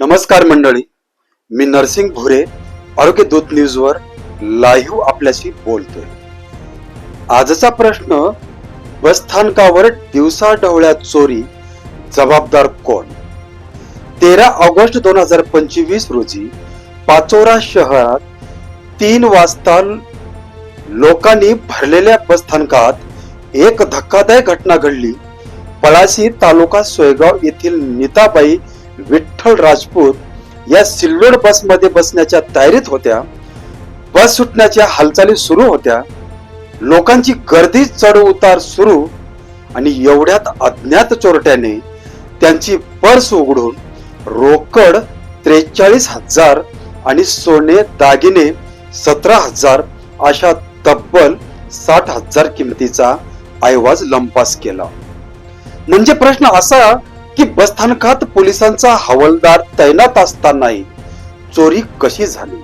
नमस्कार मंडळी. मी नरसिंग भुरे आरोग्य दूत न्यूजवर लाईव्ह आपल्याशी बोलतोय. आजचा प्रश्न बसस्थानकावर दिवसा ढवळ्यात चोरी जबाबदार कोण? तेरा ऑगस्ट दोन हजार पंचवीस रोजी पाचोरा शहरात तीन वाजता लोकांनी भरलेल्या बसस्थानकात एक धक्कादायक घटना घडली. पळाशी तालुका सोयगाव येथील नीताबाई विठ्ठल राजपूत या सिल्लोड बसमध्ये बसण्याच्या तयारीत होत्या. बस सुटण्याच्या हालचाली सुरू होत्या. लोकांची गर्दी चढ उतार सुरू आणि एवढ्यात अज्ञात चोरट्याने त्यांची पर्स उघडून रोकड त्रेचाळीस हजार आणि सोने दागिने सतरा हजार अशा तब्बल साठ हजार किमतीचा ऐवाज लंपास केला. म्हणजे प्रश्न असा की बसस्थानकात पोलिसांचा हवालदार तैनात असतानाही चोरी कशी झाली?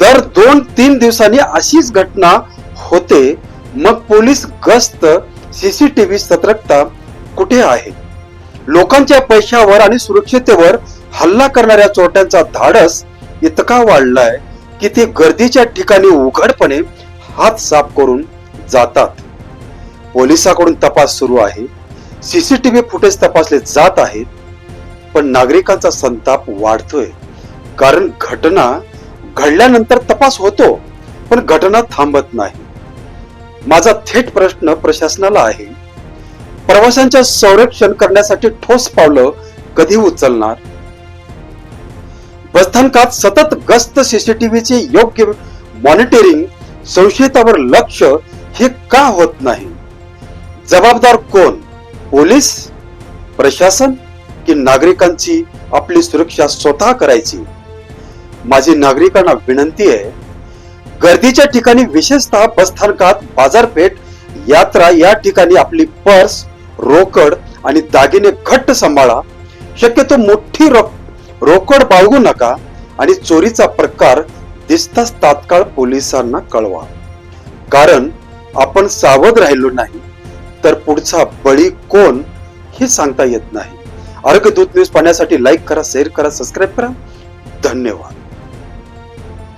दर दोन तीन दिवसांनी अशीच घटना होते. मग पोलीस गस्त सीसीटीव्ही सतर्कता कुठे आहे? लोकांच्या पैशावर आणि सुरक्षितेवर हल्ला करणाऱ्या चोरट्यांचा धाडस इतका वाढलाय की ते गर्दीच्या ठिकाणी उघडपणे हात साफ करून जातात. पोलिसाकडून तपास सुरू आहे. सीसीटीव्ही फुटेज तपासले जात आहेत पण नागरिकांचा संताप वाढतोय. कारण घटना घडल्यानंतर तपास होतो पण घटना थांबत नाही. माझा थेट प्रश्न प्रशासनाला आहे प्रवाशांच्या संरक्षण करण्यासाठी ठोस पावलं कधी उचलणार? बसस्थानकात सतत गस्त सीसीटीव्हीचे योग्य मॉनिटरिंग संशयितावर लक्ष हे का होत नाही? जबाबदार कोण? पोलीस प्रशासन की नागरिकांची आपली सुरक्षा स्वतः करायची? माझी नागरिकांना विनंती आहे गर्दीच्या ठिकाणी विशेषतः बसस्थानकात बाजारपेठ यात्रा या ठिकाणी आपली पर्स रोकड आणि दागिने घट्ट सांभाळा. शक्यतो मोठी रो रोकड बाळगू नका आणि चोरीचा प्रकार दिसताच तात्काळ पोलिसांना कळवा. कारण आपण सावध राहिलो नाही. तर पुढचा बळी कोण हे सांगता येत नाही. आरोग्य दूत न्यूज पाहण्यासाठी लाईक करा शेअर करा सबस्क्राईब करा. धन्यवाद.